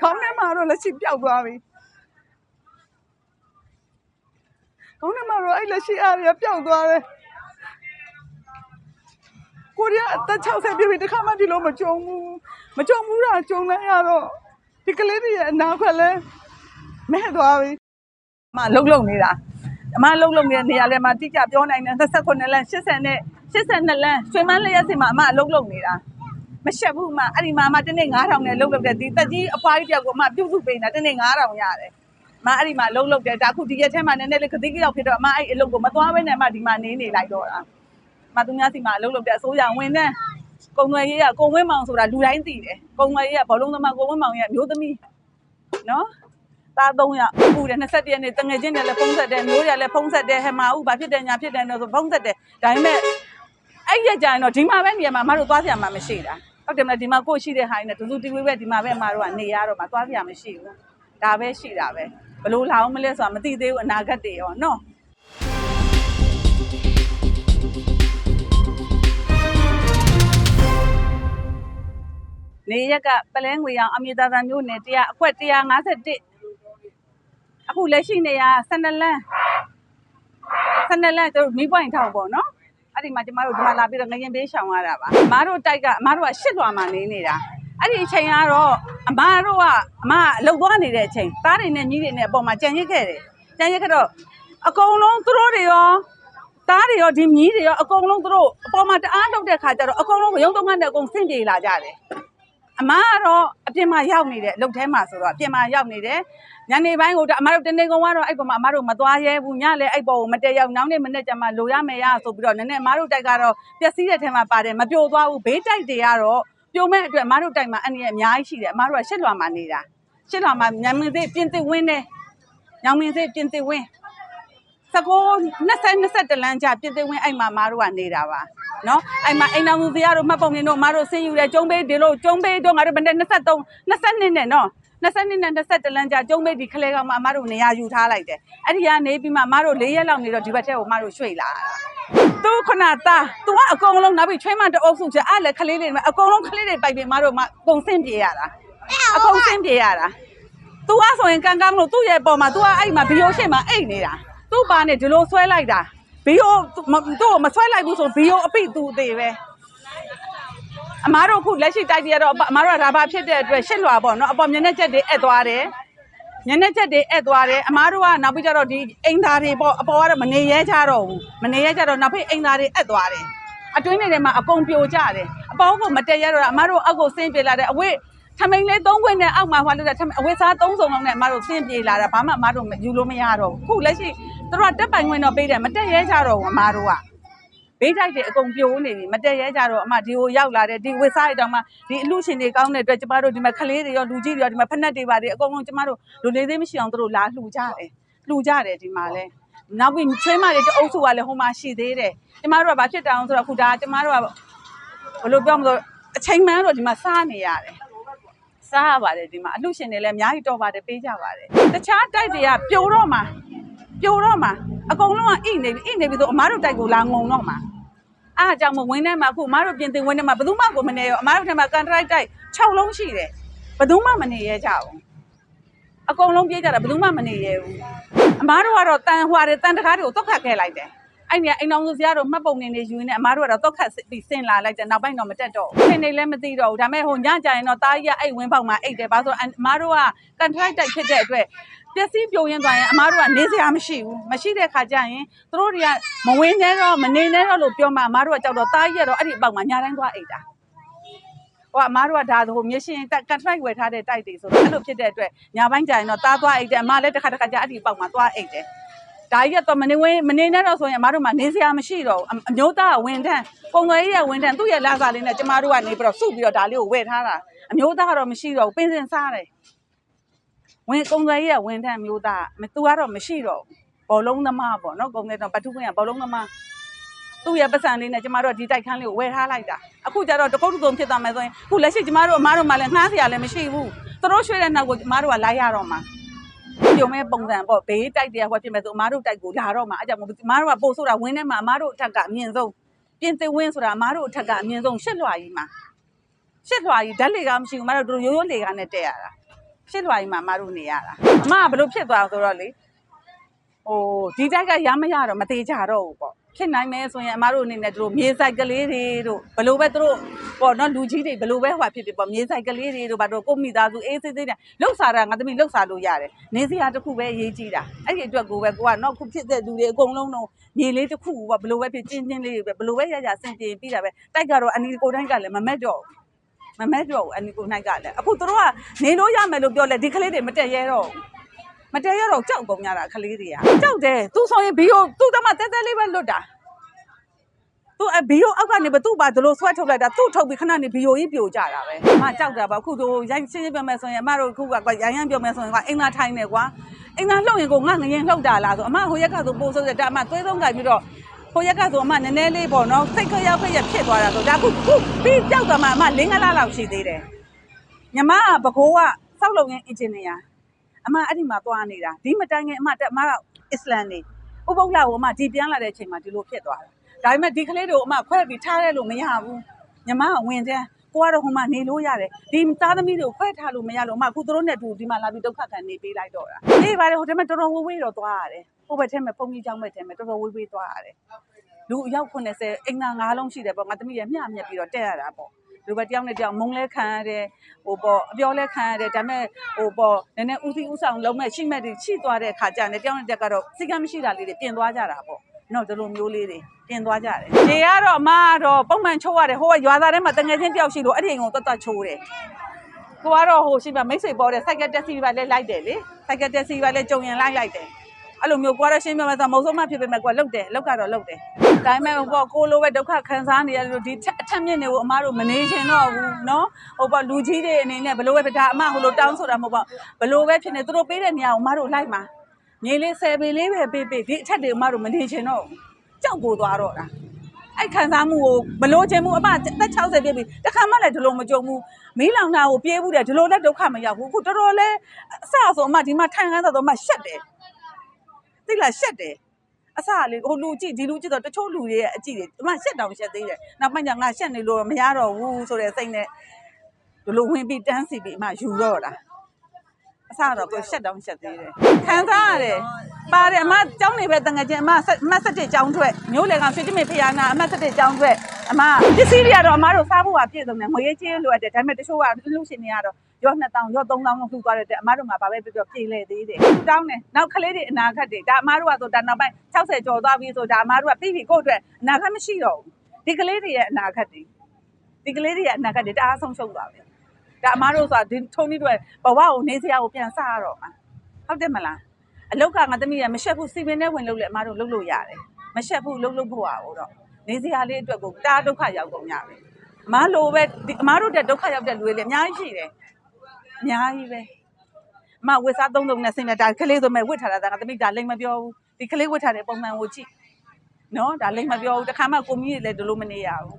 ခေါင်းထဲမှာတော့လက်ရှိပျောက်သွားပြီခေါင်းထဲမှာတော့အဲ့လက်ရှိအားရပျောက်သွားတယ်ကိုရီးယားအသက်60ပြည့်ပြီတခါမှဒီလိုမကြုံဘူးမကြုံဘူးတာကြုံလိုက်ရတော့ဒီကလေးတွေရဲ့အနာခွက်လဲမဲ့သွားပြီအမလှုပ်လှုပ်နေတာအမလှုပ်လှုပ်နေတဲ့နေရာလဲမှာတိကျပြောနိုင်တယ်29လမ်း80နဲ့82လမ်းရွှေမန်းလျက်စီမှာအမလှုပ်လှုပ်နေတာ မရှက်ဘူးမအဲ့ဒီမှာမတနေ့9000နဲ့လုံးလုံးတယ်ဒီတက်ကြီးအဖွားကြီးတယောက်ကိုအမပြုတ်စုပေးနေတာတနေ့9000ရတယ်မအဲ့ဒီမှာလုံးလုံးတယ်ဒါအခုဒီရက်ထဲမှာနည်းနည်းလေးခတိကရောက်ဖြစ်တော့အမအဲ့အလုပ်ကိုမသွားဘဲနဲ့အမဒီမှာနေနေလိုက်တော့တာမသူများစီမှာလုံးလုံးတယ်အစိုးရဝင်တဲ့ကုံွယ်ရေးကကုံဝင်းမောင်ဆိုတာလူတိုင်းသိတယ်ကုံွယ်ရေးကဘောလုံးသမားကုံဝင်းမောင်ရဲ့မျိုးသမီးနော်သား300အခုတယ်21ရက်နေ့တငယ်ချင်းတွေလည်းဖုံးဆက်တယ်မျိုးတွေလည်းဖုံးဆက်တယ်ဟဲမာဥဘာဖြစ်တယ်ညာဖြစ်တယ်လို့ဆိုဖုံးဆက်တယ်ဒါပေမဲ့အဲ့ရကြရင်တော့ဒီမှာပဲနေရာမှာမတို့သွားစရာမှမရှိတာ ဟုတ်တယ်မလားဒီမှာကိုယ့်ရှိတဲ့ဟာတွေနဲ့တူတူတီဝေးပဲဒီမှာပဲမတို့ကနေရတော့မှသွားစရာမရှိဘူးဒါပဲရှိတာပဲဘလို့လာအောင်မလဲဆိုတာမသိသေးဘူးအနာဂတ်တွေရောနော်နေရက်ကပလဲငွေအောင်အမြေသားသားမျိုးနဲ့တရားအခွက်151အခုလက်ရှိနေရ12လမ်း12လမ်းကျတို့မီးပွိုင်ထောက်ပေါ့နော် အဲ့ဒီမှာကျမတို့ဒီမှာလာပြီးတော့ငရင်ပေးရှောင်ရတာပါအမားတို့တိုက်ကအမားတို့ကရှစ်လွာမှာနေနေတာအဲ့ဒီအချိန်ကတော့အမားတို့ကအမအလုတ်သွားနေတဲ့အချိန်သားတွေနဲ့ညီးတွေနဲ့အပေါ်မှာကြံရစ်ခဲ့တယ်ကြံရစ်ခဲ့တော့အကုန်လုံးသူတို့တွေရောသားတွေရောဒီမြီးတွေရောအကုန်လုံးသူတို့အပေါ်မှာတအားလုပ်တဲ့ခါကျတော့အကုန်လုံးရုံတုံးကနဲ့အကုန်ဆင့်ပြေလာကြတယ် အမကတော့အပြင်မှာရောက်နေတယ်အလုပ်ထဲမှာဆိုတော့အပြင်မှာရောက်နေတယ်ညနေပိုင်းကိုအမတို့တနေကုန်ကတော့အဲ့ပေါ်မှာအမတို့မသွားရဲဘူးညလည်းအဲ့ပေါ်ကိုမတက်ရောက်နောက်နေ့မနေ့ကျမှလိုရမယ်ရဆိုပြီးတော့နည်းနည်းအမတို့တိုက်ကတော့ပျက်စီးတဲ့ထဲမှာပါတယ်မပြိုသွားဘူးဘေးတိုက်တွေကတော့ပြိုမဲ့အတွက်အမတို့တိုက်မှာအနေနဲ့အများကြီးရှိတယ်အမတို့ကရှစ်လွာမှာနေတာရှစ်လွာမှာညမင်းသေးပြင်သစ်ဝင်းနေညောင်မင်းသေးပြင်သစ်ဝင်းစကော20 21လမ်းကြပြင်သိဝင်းအဲ့မှာမတို့ကနေတာပါ နော်အဲ့မှာအိမ်တော်မူဖေရတို့မှတ်ပုံနေတို့မတို့ဆင်းယူတယ်ကျုံပေးဒီလိုကျုံပေးတို့ငါတို့ဘယ်နဲ့23 20နှစ်နဲ့နော်20နှစ်နဲ့21လမ်းကြာကျုံပေးဒီခလဲကောင်မှာမတို့နေရာယူထားလိုက်တယ်အဲ့ဒီကနေပြီးမှမတို့၄ရက်လောက်နေတော့ဒီဘက်ထဲကိုမတို့ရွှေ့လာသူခဏသားသူကအကုန်လုံးနောက်ပြီးချွေးမတအုပ်စုချအဲ့လေခလေးလေးအကုန်လုံးခလေးတွေပိုက်ပြီးမတို့မကုံဆင့်ပြေရတာအကုန်ဆင့်ပြေရတာသူကဆိုရင်ကံကံမလို့သူ့ရဲ့ပုံမှာသူကအဲ့မှာဗီယိုရှေ့မှာအိတ်နေတာသူ့ပါနဲ့ဒီလိုဆွဲလိုက်တာ ဘီယိုမသူ့ကိုမဆွဲလိုက်ဘူးဆိုဘီယိုအပိသူ့အသေးပဲအမားတို့အခုလက်ရှိတိုက်ပြရတော့အမားတို့ကရာဘာဖြစ်တဲ့အတွက်ရှစ်လွာပေါ့နော်အပေါ်မျက်နှာချက်တွေအက်သွားတယ်မျက်နှာချက်တွေအက်သွားတယ်အမားတို့ကနောက်ပြီးကြတော့ဒီအိမ်သားတွေပေါ့အပေါ်ကတော့မနေရဲကြတော့ဘူးမနေရဲကြတော့နောက်ပြီးအိမ်သားတွေအက်သွားတယ်အတွင်းတွေမှာအကုန်ပြိုကျတယ်အပေါ်ကမတက်ရတော့အမားတို့အောက်ကိုဆင်းပြေလာတယ်အဝိ ထမိန်လေး၃ခွင့်နဲ့အောက်မှာဟွာလို့တဲ့ထမိန်အဝိစား၃စုံလုံးနဲ့အမားတို့ဆင်းပြေလာတာဘာမှအမားတို့ယူလို့မရတော့ဘူးခုလက်ရှိသူတို့ကတက်ပိုင်ခွင့်တော့ပေးတယ်မတက်ရဲကြတော့ဘူးအမားတို့ကဘေးတိုက်တွေအကုန်ပြိုနေပြီမတက်ရဲကြတော့အမဒီကိုရောက်လာတယ်ဒီဝစ်စားတွေတောင်မှဒီအလူရှင်တွေကောင်းတဲ့အတွက်ကျမတို့ဒီမှာခလေးတွေရောလူကြီးတွေရောဒီမှာဖက်နှက်တွေပါတယ်အကုန်လုံးကျမတို့လူလေးသေးမရှိအောင်တို့လာလှူကြတယ်လှူကြတယ်ဒီမှာလဲနောက်ပြီးချွေးမတွေတအုပ်စုကလည်းဟိုမှာရှိသေးတယ်ကျမတို့ကဘာဖြစ်တောင်ဆိုတော့ခုဒါကျမတို့ကဘယ်လိုပြောမလို့အချိန်မှန်းတော့ဒီမှာစားနေရတယ် စားရပါတယ်ဒီမှာအလူရှင်တွေလည်းအများကြီးတော်ပါတယ်ပေးကြပါတယ်တခြားတိုက်တွေကပြိုတော့မှာပြိုတော့မှာအကုန်လုံးကအိနေပြီအိနေပြီဆိုအမားတို့တိုက်ကိုလာငုံတော့မှာအားအကြောင့်မဝင်းထဲမှာအခုအမားတို့ပြင်သင်ဝင်းထဲမှာဘယ်သူမှကိုမနေရောအမားတို့ထဲမှာကန်ထရိုက်တိုက်6လုံးရှိတယ်ဘယ်သူမှမနေရဲကြဘူးအကုန်လုံးပြေးကြတာဘယ်သူမှမနေရဲဘူးအမားတို့ကတော့တန်ဟွာတယ်တန်တကားတွေကိုတုတ်ခတ်ခဲ့လိုက်တယ် အဲ့ဒီအိမ်အောင်စုစရာတို့မှတ်ပုံနေနေယူနေအမားတို့ကတော့တုတ်ခတ်ပြီးဆင်လာလိုက်တယ်နောက်ပိုင်းတော့မတက်တော့ဘူးဆင်နေလည်းမသိတော့ဘူးဒါပေမဲ့ဟိုညကြရင်တော့တားကြီးကအဲ့ဝင်းပေါက်မှာအိတ်တယ်ဘာလို့ဆိုအမားတို့ကကန်ထရိုက်တိုက်ဖြစ်တဲ့အတွက်ပျက်စီးပြိုရင်းသွားရင်အမားတို့ကနေစရာမရှိဘူးမရှိတဲ့ခါကျရင်သူတို့တွေကမဝင်နေတော့မနေနဲ့တော့လို့ပြောမှအမားတို့ကကြောက်တော့တားကြီးကတော့အဲ့ဒီအပေါက်မှာညာတိုင်းသွားအိတ်တာဟိုအမားတို့ကဒါဆိုဟိုမြေရှင်ကန်ထရိုက်ဝယ်ထားတဲ့တိုက်တွေဆိုတော့အဲ့လိုဖြစ်တဲ့အတွက်ညာပိုင်းကျရင်တော့တားသွားအိတ်တယ်အမားလည်းတစ်ခါတစ်ခါကျအဲ့ဒီအပေါက်မှာသွားအိတ်တယ် ဒါကြီးကတော့မနေဝင်မနေနဲ့တော့ဆိုရင်အမားတို့မှနေစရာမရှိတော့ဘူးအအမျိုးသားကဝင်ထမ်းပုံသွယ်ရေးကဝင်ထမ်းသူ့ရဲ့လာစားလေးနဲ့ကျမတို့ကနေပြီးတော့စုပြီးတော့ဒါလေးကိုဝယ်ထားတာအမျိုးသားကတော့မရှိတော့ဘူးပင်စင်စားတယ်ဝင်ပုံသွယ်ရေးကဝင်ထမ်းအမျိုးသားမသူကတော့မရှိတော့ဘူးဘောလုံးသမားပေါ့နော်ကုန်တဲ့တော့ပထုခွင့်ကဘောလုံးသမားသူ့ရဲ့ပတ်စံလေးနဲ့ကျမတို့ကဒီတိုက်ခန်းလေးကိုဝယ်ထားလိုက်တာအခုကျတော့တကုတ်တုံဖြစ်သွားမယ်ဆိုရင်အခုလက်ရှိကျမတို့အမားတို့မှလည်းငှားစရာလည်းမရှိဘူးသူတို့ရွှေ့တဲ့နောက်ကိုကျမတို့ကလိုက်ရတော့မှာ ပြုံမဲ့ပုံစံပေါ့ဘေးတိုက်တရားဟောဖြစ်မဲ့ဆိုအမားတို့တိုက်ကိုလာတော့မှာအဲ့ကြောင့်မို့အမားတို့ကပို့ဆိုတာဝင်းထဲမှာအမားတို့အထက်ကအမြင့်ဆုံးပြင်သစ်ဝင်းဆိုတာအမားတို့အထက်ကအမြင့်ဆုံးရှစ်လွှာကြီးမှာရှစ်လွှာကြီးဓာတ်လေကမရှိဘူးအမားတို့တို့ရိုးရိုးလေကနဲ့တက်ရတာရှစ်လွာကြီးမှာအမတို့နေရတာအမကဘလို့ဖြစ်သွားဆိုတော့လေဟိုဒီတိုက်ကရမရတော့မသေးကြတော့ဘူးပေါ့ ဖြစ်နိုင်မယ်ဆိုရင်အမတို့အနေနဲ့တို့မြေဆိုင်ကလေးတွေတို့ဘလို့ပဲတို့ပေါ့နော်လူကြီးတွေဘလို့ပဲဟိုဖြစ်ဖြစ်ပေါ့မြေဆိုင်ကလေးတွေတို့ဘာတို့ကိုမိသားစုအေးစစ်စစ်နဲ့လှုပ်စားတာငါသမီးလှုပ်စားလို့ရတယ်နေစရာတစ်ခုပဲရေးကြည့်တာအဲ့ဒီအတွက်ကိုပဲကိုကတော့ခုဖြစ်တဲ့လူတွေအကုန်လုံးတော့မြေလေးတစ်ခုပေါ့ဘလို့ပဲဖြစ်ချင်းချင်းလေးတွေပဲဘလို့ပဲရရဆင်ပြေပြီးတာပဲတိုက်ကတော့အနီကိုတိုင်းကလည်းမမက်တော့ဘူးမမဲတော့ဘူးအနီကိုနိုင်ကလည်းအခုတို့ကနေလို့ရမယ်လို့ပြောလဲဒီကလေးတွေမတက်ရဲတော့ဘူး မတက်ရဲတော့ကြောက်ကုန်ကြတာကလေးတွေကကြောက်တယ်သူဆိုရင်ဘီယိုသူ့တမတဲတဲလေးပဲလွတ်တာသူအဘီယိုအောက်ကနေဘသူ့ပါဒလို့ဆွဲထုတ်လိုက်တာသူ့ထုတ်ပြီးခဏနေဘီယိုကြီးပြိုကြတာပဲအမကြောက်တာပါအခုတို့ရိုင်းရှင်းရှင်းပြောမယ်ဆိုရင်အမတို့အခုကရိုင်းရမ်းပြောမယ်ဆိုရင်ကအင်္ဂါထိုင်းနေကွာအင်္ဂါလှုပ်ရင်ကိုငါငရင်လှုပ်တာလားဆိုအမဟိုရက်ကဆိုပို့ဆိုတဲ့ဒါအမသွေးဆုံးကြိုက်ပြီးတော့ဟိုရက်ကဆိုအမနည်းနည်းလေးပေါ့နော်စိတ်ခရောက်ခရဖြစ်သွားတာဆိုဒါခုခုပြီးကြောက်သွားမှအမလင်းကလာလောက်ရှိသေးတယ်ညီမကဘကိုးကစောက်လုံရင်းအင်ဂျင်နီယာ အမအဲ့ဒီမှာသွားနေတာဒီမတိုင်ခင်အမတက်အမကအစ္စလမ်နေဥပုပ်လာကိုအမဒီပြန်လာတဲ့အချိန်မှာဒီလိုဖြစ်သွားတာဒါပေမဲ့ဒီကလေးတို့အမခွဲပြီးထားရဲလို့မရဘူးညီမကဝင်တယ်ကိုကတော့ဟိုမှာနေလို့ရတယ်ဒီသားသမီးတွေကိုခွဲထားလို့မရလို့အမအခုသူတို့နဲ့တူဒီမှာလာပြီးဒုက္ခခံနေပေးလိုက်တော့တာနေပါတယ်ဟိုတည်းမှာတော်တော်ဝေးဝေးတော့သွားရတယ်ဟိုဘက်ထဲမှာပုံကြီးကြောင်းဘက်ထဲမှာတော်တော်ဝေးဝေးသွားရတယ်လူအယောက်80အိမ်သား9လုံးရှိတယ်ပေါ့ငါသမီးရမျှမျက်ပြီးတော့တက်ရတာပေါ့ လူပဲတယောက်နဲ့တယောက်မုံလဲခံရတယ်ဟိုပေါ့အပြောလဲခံရတယ်ဒါပေမဲ့ဟိုပေါ့နည်းနည်းဦးစီးဦးဆောင်လုံးမဲ့ရှိမဲ့တွေရှိသွားတဲ့ခါကျရင်တယောက်နဲ့တယောက်ကတော့စိတ်ကမရှိတာလေးတွေပြင်သွားကြတာပေါ့နော်ဒီလိုမျိုးလေးတွေပြင်သွားကြတယ်။ဒီကတော့အမကတော့ပုံမှန်ချိုးရတယ်ဟိုကရွာသားထဲမှာတငယ်ချင်းတယောက်ရှိလို့အဲ့ဒီအိမ်ကိုတွတ်တွတ်ချိုးတယ်။ကိုကတော့ဟိုရှိမှမိတ်ဆွေပေါ်တဲ့စိုက်ကတက်စီပါလဲလိုက်တယ်လေ။စိုက်ကတက်စီပါလဲကြုံရင်လိုက်လိုက်တယ်။ အဲ့လိုမျိုးကိုရရှင်းပြမယ်ဆိုမုံဆုံးမဖြစ်ပေမဲ့ကိုကလုတ်တယ်လုတ်ကတော့လုတ်တယ်ဒါပေမဲ့ဟိုပေါ့ကိုလိုပဲဒုက္ခခံစားနေရလို့ဒီအထက်မြင့်နေကိုအမားတို့မနေချင်တော့ဘူးเนาะဟိုပေါ့လူကြီးတွေအနေနဲ့ဘလို့ပဲဒါအမဟိုလိုတောင်းဆိုတာမဟုတ်ပါဘလို့ပဲဖြစ်နေသူတို့ပေးတဲ့နေရာကိုအမားတို့လိုက်မှာမြေလေးဆယ်ပေလေးပဲပေးပေးဒီအထက်တွေအမားတို့မနေချင်တော့ဘူးကြောက်ကိုသွားတော့တာအဲ့ခံစားမှုကိုမလို့ချင်ဘူးအမသက်60ပြည့်ပြီတခါမှလည်းဒီလိုမကြုံဘူးမီးလောင်တာကိုပြေးဘူးတယ်ဒီလိုလည်းဒုက္ခမရောက်ဘူးအခုတော်တော်လေးအဆအဆိုအမဒီမှာထိုင်ခန်းဆိုတော့အမရှက်တယ် သိလားရှက်တယ်အစလေဟိုလူကြည့်ဒီလူကြည့်တော့တချို့လူတွေရဲ့အကြည့်တွေအမှရှက်တောင်ရှက်သေးတယ်နောက်ပိုင်းကျငါရှက်နေလို့မရတော့ဘူးဆိုတဲ့စိတ်နဲ့ဒီလိုဝင်ပြီးတန်းစီပြီးအမှယူတော့တာအစတော့ကိုရှက်တောင်ရှက်သေးတယ်ခံစားရတယ် ပါတယ်အမကျောင်းနေပဲတငယ်ချင်းအမဆက်အမဆက်တဲ့ကျောင်းထွက်မျိုးလေကဖြစ်တိမေဖျာနာအမဆက်တဲ့ကျောင်းထွက်အမပစ္စည်းတွေကတော့အမတို့စားဖို့ကပြည့်စုံတယ်ငွေရေးချင်းလိုအပ်တယ်ဒါပေမဲ့တချို့ကလူရှင်တွေကတော့ရော2000ရော3000လောက်လှူသွားတဲ့အတွက်အမတို့မှာဗာပဲပြပြပြေးလေသေးတယ်တောင်းတယ်နောက်ကလေးတွေအနာခတ်တွေဒါအမတို့ကဆိုဒါနောက်ပိုင်း60ကျော်သွားပြီဆိုဒါအမတို့ကပြီးပြီကိုယ့်အတွက်အနာခတ်မရှိတော့ဘူးဒီကလေးတွေရဲ့အနာခတ်တွေဒီကလေးတွေရဲ့အနာခတ်တွေတအားဆုံးရှုံးသွားပြီဒါအမတို့ဆိုတာဒီထုံးနည်းတွေဘဝကိုနေစရာကိုပြန်စရတော့မှာဟုတ်တယ်မလား အလောက်ကငါသမီးရမရှက်ဘူးစီမင်းနဲ့ဝင်လို့လေအမတို့လုပ်လို့ရတယ်မရှက်ဘူးလုပ်လို့ဖို့ပါဘူးတော့နေစရာလေးအတွက်ကိုတားဒုက္ခရောက်ကုန်ကြပြီအမလိုပဲဒီအမတို့တဲ့ဒုက္ခရောက်တဲ့လူတွေလည်းအများကြီးရှိတယ်အများကြီးပဲအမဝစ်စားသုံးသုံးနဲ့ဆင်းနေဒါကလေးဆိုမဲ့ဝစ်ထားတာဒါကသမီးဒါလိမ့်မပြောဘူးဒီကလေးဝစ်ထားတဲ့ပုံမှန်ကိုကြည့်နော်ဒါလိမ့်မပြောဘူးတခါမှကိုမီးလည်းဒီလိုမနေရဘူး